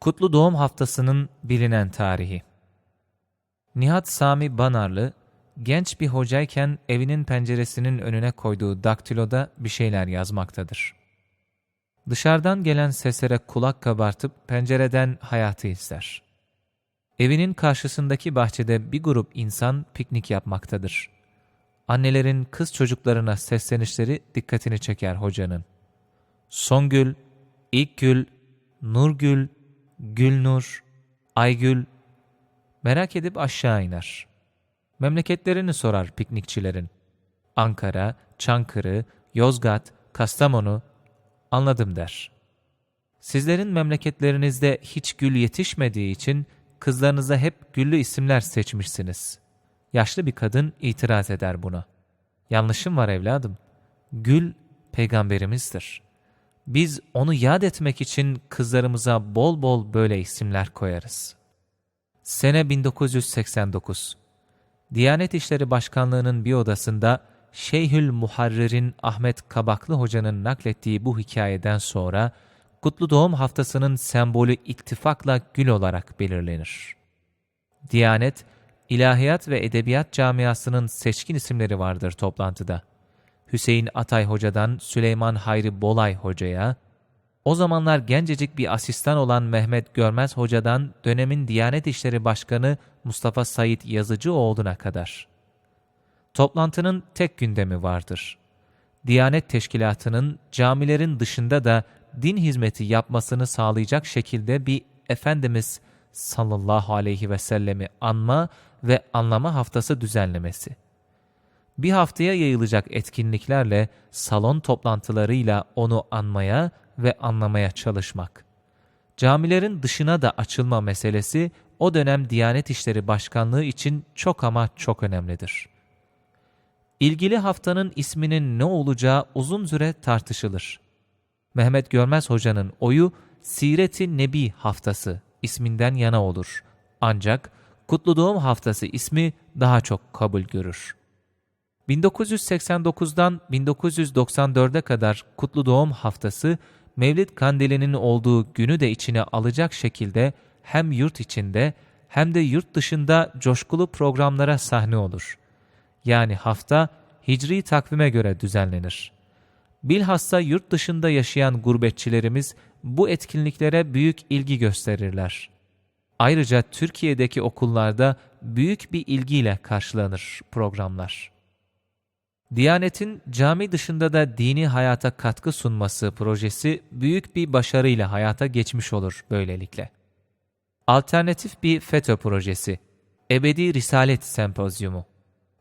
Kutlu Doğum Haftası'nın bilinen tarihi. Nihat Sami Banarlı, genç bir hocayken evinin penceresinin önüne koyduğu daktiloda bir şeyler yazmaktadır. Dışarıdan gelen seslere kulak kabartıp pencereden hayatı izler. Evinin karşısındaki bahçede bir grup insan piknik yapmaktadır. Annelerin kız çocuklarına seslenişleri dikkatini çeker hocanın. Songül, İlkgül, Nurgül, Gülnur, Aygül merak edip aşağı iner. Memleketlerini sorar piknikçilerin. Ankara, Çankırı, Yozgat, Kastamonu, anladım der. Sizlerin memleketlerinizde hiç gül yetişmediği için kızlarınıza hep güllü isimler seçmişsiniz. Yaşlı bir kadın itiraz eder buna. Yanlışım var evladım. Gül peygamberimizdir. Biz onu yad etmek için kızlarımıza bol bol böyle isimler koyarız. Sene 1989 Diyanet İşleri Başkanlığı'nın bir odasında Şeyhül Muharrir'in Ahmet Kabaklı Hoca'nın naklettiği bu hikayeden sonra Kutlu Doğum Haftası'nın sembolü ittifakla gül olarak belirlenir. Diyanet, İlahiyat ve Edebiyat Camiası'nın seçkin isimleri vardır toplantıda. Hüseyin Atay Hoca'dan Süleyman Hayri Bolay Hoca'ya, o zamanlar gencecik bir asistan olan Mehmet Görmez Hoca'dan dönemin Diyanet İşleri Başkanı Mustafa Said Yazıcıoğlu'na kadar. Toplantının tek gündemi vardır. Diyanet Teşkilatı'nın camilerin dışında da din hizmeti yapmasını sağlayacak şekilde bir Efendimiz sallallahu aleyhi ve sellemi anma ve anlama haftası düzenlemesi. Bir haftaya yayılacak etkinliklerle, salon toplantılarıyla onu anmaya ve anlamaya çalışmak. Camilerin dışına da açılma meselesi o dönem Diyanet İşleri Başkanlığı için çok ama çok önemlidir. İlgili haftanın isminin ne olacağı uzun süre tartışılır. Mehmet Görmez Hoca'nın oyu Siret-i Nebi Haftası isminden yana olur. Ancak Kutlu Doğum Haftası ismi daha çok kabul görür. 1989'dan 1994'e kadar Kutlu Doğum Haftası Mevlid Kandili'nin olduğu günü de içine alacak şekilde hem yurt içinde hem de yurt dışında coşkulu programlara sahne olur. Yani hafta hicri takvime göre düzenlenir. Bilhassa yurt dışında yaşayan gurbetçilerimiz bu etkinliklere büyük ilgi gösterirler. Ayrıca Türkiye'deki okullarda büyük bir ilgiyle karşılanır programlar. Diyanet'in cami dışında da dini hayata katkı sunması projesi büyük bir başarıyla hayata geçmiş olur böylelikle. Alternatif bir FETÖ projesi, Ebedi Risalet Sempozyumu.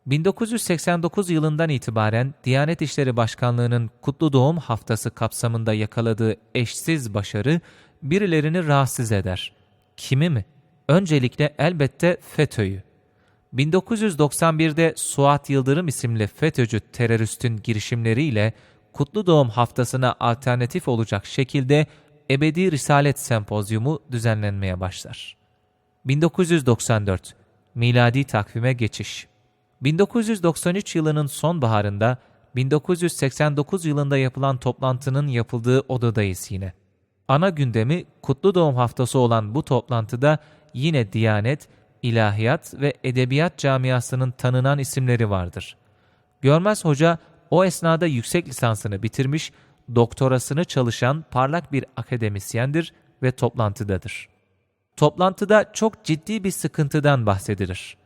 1989 yılından itibaren Diyanet İşleri Başkanlığı'nın Kutlu Doğum Haftası kapsamında yakaladığı eşsiz başarı birilerini rahatsız eder. Kimi mi? Öncelikle elbette FETÖ'yü. 1991'de Suat Yıldırım isimli FETÖ'cü teröristin girişimleriyle Kutlu Doğum Haftası'na alternatif olacak şekilde Ebedi Risalet Sempozyumu düzenlenmeye başlar. 1994 Miladi takvime geçiş 1993 yılının sonbaharında 1989 yılında yapılan toplantının yapıldığı odadayız yine. Ana gündemi Kutlu Doğum Haftası olan bu toplantıda yine Diyanet, İlahiyat ve Edebiyat camiasının tanınan isimleri vardır. Görmez Hoca o esnada yüksek lisansını bitirmiş, doktorasını çalışan parlak bir akademisyendir ve toplantıdadır. Toplantıda çok ciddi bir sıkıntıdan bahsedilir.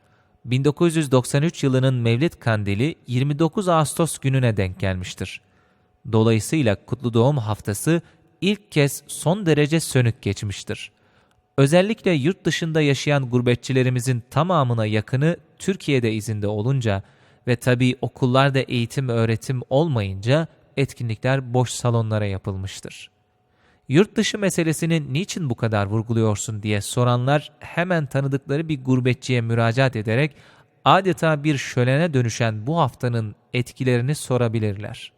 1993 yılının Mevlid Kandili 29 Ağustos gününe denk gelmiştir. Dolayısıyla Kutlu Doğum Haftası ilk kez son derece sönük geçmiştir. Özellikle yurt dışında yaşayan gurbetçilerimizin tamamına yakını Türkiye'de izinde olunca ve tabii okullarda eğitim öğretim olmayınca etkinlikler boş salonlara yapılmıştır. Yurt dışı meselesini niçin bu kadar vurguluyorsun diye soranlar hemen tanıdıkları bir gurbetçiye müracaat ederek adeta bir şölene dönüşen bu haftanın etkilerini sorabilirler.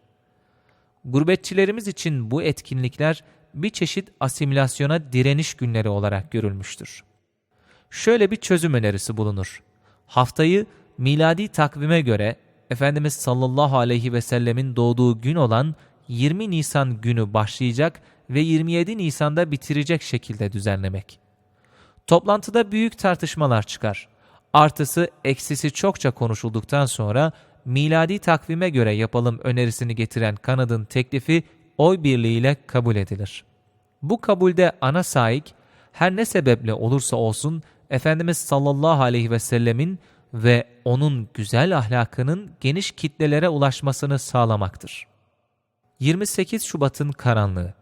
Gurbetçilerimiz için bu etkinlikler bir çeşit asimilasyona direniş günleri olarak görülmüştür. Şöyle bir çözüm önerisi bulunur. Haftayı miladi takvime göre Efendimiz sallallahu aleyhi ve sellemin doğduğu gün olan 20 Nisan günü başlayacak ve 27 Nisan'da bitirecek şekilde düzenlemek. Toplantıda büyük tartışmalar çıkar. Artısı eksisi çokça konuşulduktan sonra miladi takvime göre yapalım önerisini getiren kanadın teklifi oy birliğiyle kabul edilir. Bu kabulde ana saik her ne sebeple olursa olsun Efendimiz sallallahu aleyhi ve sellemin ve onun güzel ahlakının geniş kitlelere ulaşmasını sağlamaktır. 28 Şubat'ın karanlığı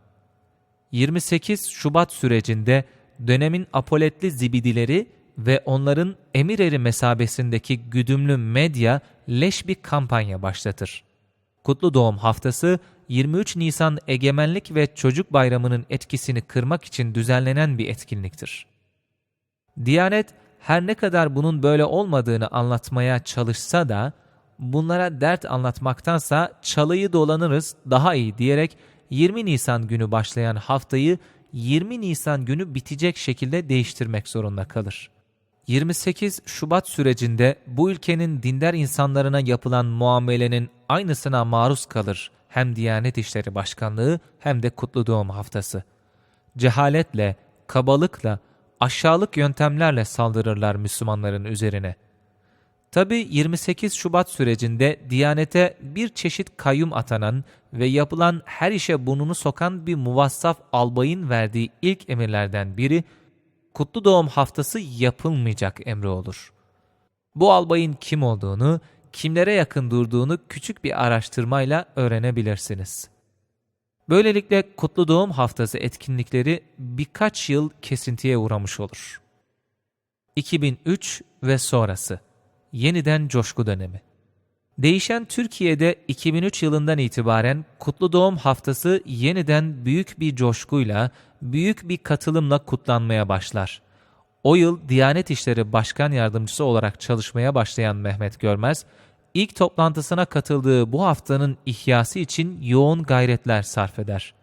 28 Şubat sürecinde dönemin apoletli zibidileri ve onların emir eri mesabesindeki güdümlü medya leş bir kampanya başlatır. Kutlu Doğum Haftası 23 Nisan Egemenlik ve Çocuk Bayramı'nın etkisini kırmak için düzenlenen bir etkinliktir. Diyanet her ne kadar bunun böyle olmadığını anlatmaya çalışsa da bunlara dert anlatmaktansa çalıyı dolanırız daha iyi diyerek 20 Nisan günü başlayan haftayı 20 Nisan günü bitecek şekilde değiştirmek zorunda kalır. 28 Şubat sürecinde bu ülkenin dindar insanlarına yapılan muamelenin aynısına maruz kalır hem Diyanet İşleri Başkanlığı hem de Kutlu Doğum Haftası. Cehaletle, kabalıkla, aşağılık yöntemlerle saldırırlar Müslümanların üzerine. Tabi 28 Şubat sürecinde Diyanete bir çeşit kayyum atanan ve yapılan her işe burnunu sokan bir muvassaf albayın verdiği ilk emirlerden biri, Kutlu Doğum Haftası yapılmayacak emri olur. Bu albayın kim olduğunu, kimlere yakın durduğunu küçük bir araştırmayla öğrenebilirsiniz. Böylelikle Kutlu Doğum Haftası etkinlikleri birkaç yıl kesintiye uğramış olur. 2003 ve sonrası Yeniden coşku dönemi Değişen Türkiye'de 2003 yılından itibaren Kutlu Doğum Haftası yeniden büyük bir coşkuyla, büyük bir katılımla kutlanmaya başlar. O yıl Diyanet İşleri Başkan Yardımcısı olarak çalışmaya başlayan Mehmet Görmez, ilk toplantısına katıldığı bu haftanın ihyası için yoğun gayretler sarf eder.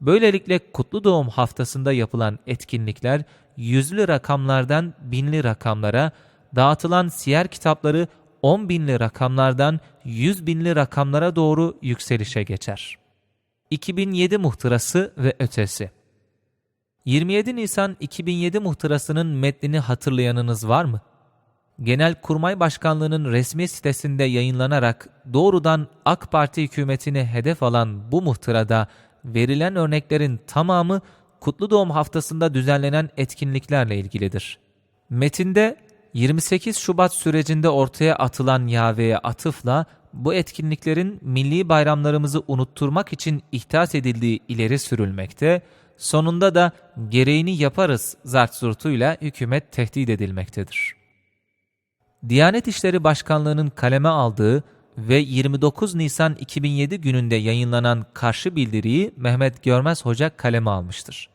Böylelikle Kutlu Doğum haftasında yapılan etkinlikler yüzlü rakamlardan binli rakamlara, dağıtılan siyer kitapları 10 binli rakamlardan 100 binli rakamlara doğru yükselişe geçer. 2007 muhtırası ve ötesi 27 Nisan 2007 muhtırasının metnini hatırlayanınız var mı? Genelkurmay Başkanlığı'nın resmi sitesinde yayınlanarak doğrudan AK Parti hükümetini hedef alan bu muhtırada verilen örneklerin tamamı Kutlu Doğum haftasında düzenlenen etkinliklerle ilgilidir. Metinde 28 Şubat sürecinde ortaya atılan yaveye atıfla bu etkinliklerin milli bayramlarımızı unutturmak için ihtas edildiği ileri sürülmekte, sonunda da gereğini yaparız zartsurtuyla hükümet tehdit edilmektedir. Diyanet İşleri Başkanlığı'nın kaleme aldığı ve 29 Nisan 2007 gününde yayınlanan karşı bildiriyi Mehmet Görmez Hoca kaleme almıştır.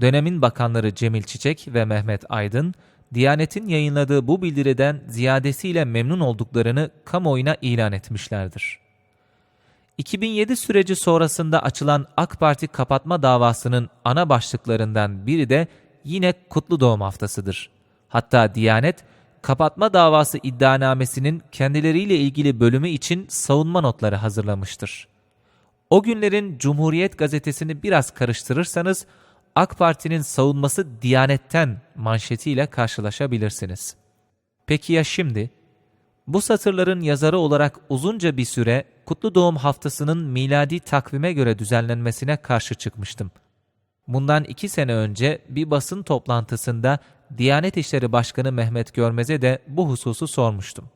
Dönemin bakanları Cemil Çiçek ve Mehmet Aydın, Diyanet'in yayınladığı bu bildiriden ziyadesiyle memnun olduklarını kamuoyuna ilan etmişlerdir. 2007 süreci sonrasında açılan AK Parti kapatma davasının ana başlıklarından biri de yine Kutlu Doğum Haftası'dır. Hatta Diyanet, kapatma davası iddianamesinin kendileriyle ilgili bölümü için savunma notları hazırlamıştır. O günlerin Cumhuriyet gazetesini biraz karıştırırsanız AK Parti'nin savunması Diyanet'ten manşetiyle karşılaşabilirsiniz. Peki ya şimdi? Bu satırların yazarı olarak uzunca bir süre Kutlu Doğum Haftası'nın miladi takvime göre düzenlenmesine karşı çıkmıştım. Bundan iki sene önce bir basın toplantısında Diyanet İşleri Başkanı Mehmet Görmez'e de bu hususu sormuştum.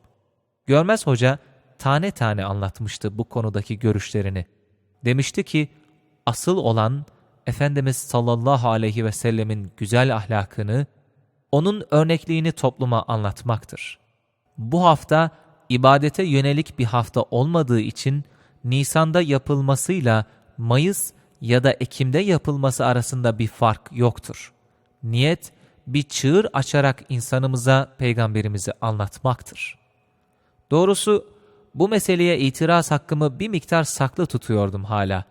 Görmez Hoca tane tane anlatmıştı bu konudaki görüşlerini. Demişti ki, asıl olan Efendimiz sallallahu aleyhi ve sellemin güzel ahlakını, onun örnekliğini topluma anlatmaktır. Bu hafta ibadete yönelik bir hafta olmadığı için Nisan'da yapılmasıyla Mayıs ya da Ekim'de yapılması arasında bir fark yoktur. Niyet bir çığır açarak insanımıza peygamberimizi anlatmaktır. Doğrusu bu meseleye itiraz hakkımı bir miktar saklı tutuyordum hala.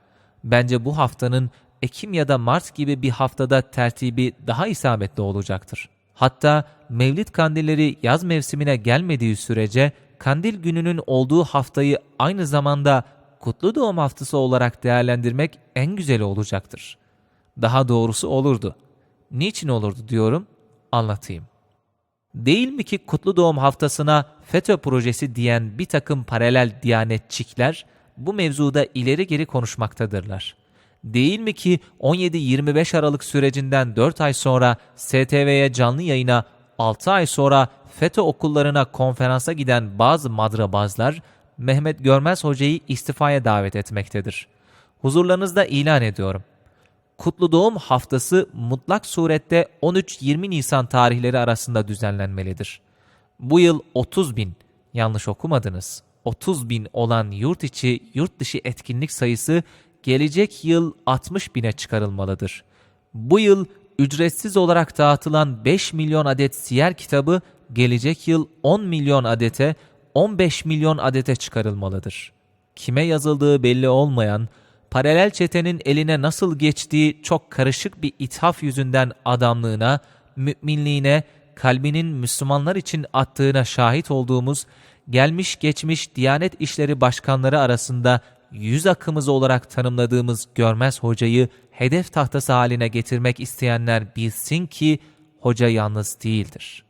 Bence bu haftanın Ekim ya da Mart gibi bir haftada tertibi daha isabetli olacaktır. Hatta Mevlid kandilleri yaz mevsimine gelmediği sürece kandil gününün olduğu haftayı aynı zamanda kutlu doğum haftası olarak değerlendirmek en güzeli olacaktır. Daha doğrusu olurdu. Niçin olurdu diyorum, anlatayım. Değil mi ki kutlu doğum haftasına FETÖ projesi diyen bir takım paralel diyanetçikler bu mevzuda ileri geri konuşmaktadırlar. Değil mi ki 17-25 Aralık sürecinden 4 ay sonra STV'ye canlı yayına 6 ay sonra FETÖ okullarına konferansa giden bazı madrabazlar Mehmet Görmez Hoca'yı istifaya davet etmektedir. Huzurlarınızda ilan ediyorum. Kutlu Doğum Haftası mutlak surette 13-20 Nisan tarihleri arasında düzenlenmelidir. Bu yıl 30 bin, yanlış okumadınız, 30 bin olan yurt içi, yurt dışı etkinlik sayısı gelecek yıl 60 bine çıkarılmalıdır. Bu yıl ücretsiz olarak dağıtılan 5 milyon adet siyer kitabı gelecek yıl 10 milyon adete, 15 milyon adete çıkarılmalıdır. Kime yazıldığı belli olmayan, paralel çetenin eline nasıl geçtiği çok karışık bir ithaf yüzünden adamlığına, müminliğine, kalbinin Müslümanlar için attığına şahit olduğumuz, gelmiş geçmiş Diyanet İşleri Başkanları arasında yüz akımız olarak tanımladığımız Görmez Hoca'yı hedef tahtası haline getirmek isteyenler bilsin ki hoca yalnız değildir.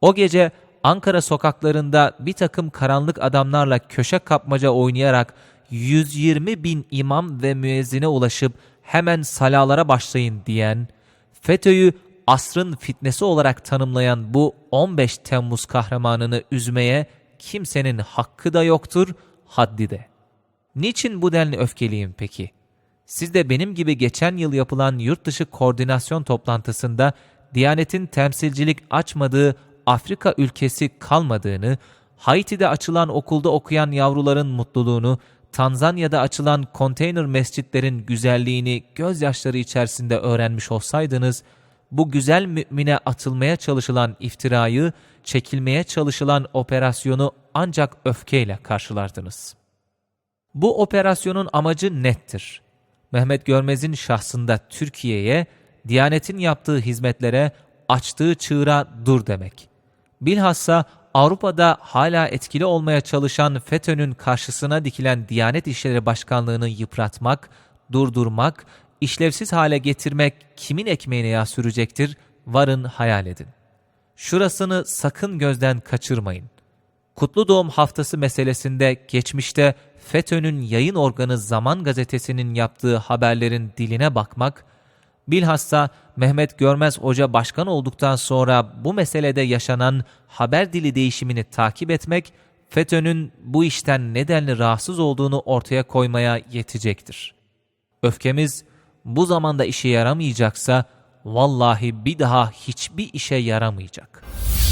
O gece Ankara sokaklarında bir takım karanlık adamlarla köşe kapmaca oynayarak 120 bin imam ve müezzine ulaşıp hemen salalara başlayın diyen, FETÖ'yü asrın fitnesi olarak tanımlayan bu 15 Temmuz kahramanını üzmeye kimsenin hakkı da yoktur, haddi de. Niçin bu denli öfkeliyim peki? Siz de benim gibi geçen yıl yapılan yurt dışı koordinasyon toplantısında Diyanet'in temsilcilik açmadığı Afrika ülkesi kalmadığını, Haiti'de açılan okulda okuyan yavruların mutluluğunu, Tanzanya'da açılan konteyner mescitlerin güzelliğini gözyaşları içerisinde öğrenmiş olsaydınız, bu güzel mümine atılmaya çalışılan iftirayı, çekilmeye çalışılan operasyonu ancak öfkeyle karşılardınız. Bu operasyonun amacı nettir. Mehmet Görmez'in şahsında Türkiye'ye, Diyanet'in yaptığı hizmetlere, açtığı çığıra dur demek. Bilhassa Avrupa'da hala etkili olmaya çalışan FETÖ'nün karşısına dikilen Diyanet İşleri Başkanlığı'nı yıpratmak, durdurmak, işlevsiz hale getirmek kimin ekmeğine yağ sürecektir? Varın hayal edin. Şurasını sakın gözden kaçırmayın. Kutlu Doğum Haftası meselesinde geçmişte FETÖ'nün yayın organı Zaman Gazetesi'nin yaptığı haberlerin diline bakmak, bilhassa Mehmet Görmez Hoca başkan olduktan sonra bu meselede yaşanan haber dili değişimini takip etmek, FETÖ'nün bu işten nedenli rahatsız olduğunu ortaya koymaya yetecektir. Öfkemiz bu zamanda işe yaramayacaksa, vallahi bir daha hiçbir işe yaramayacak.''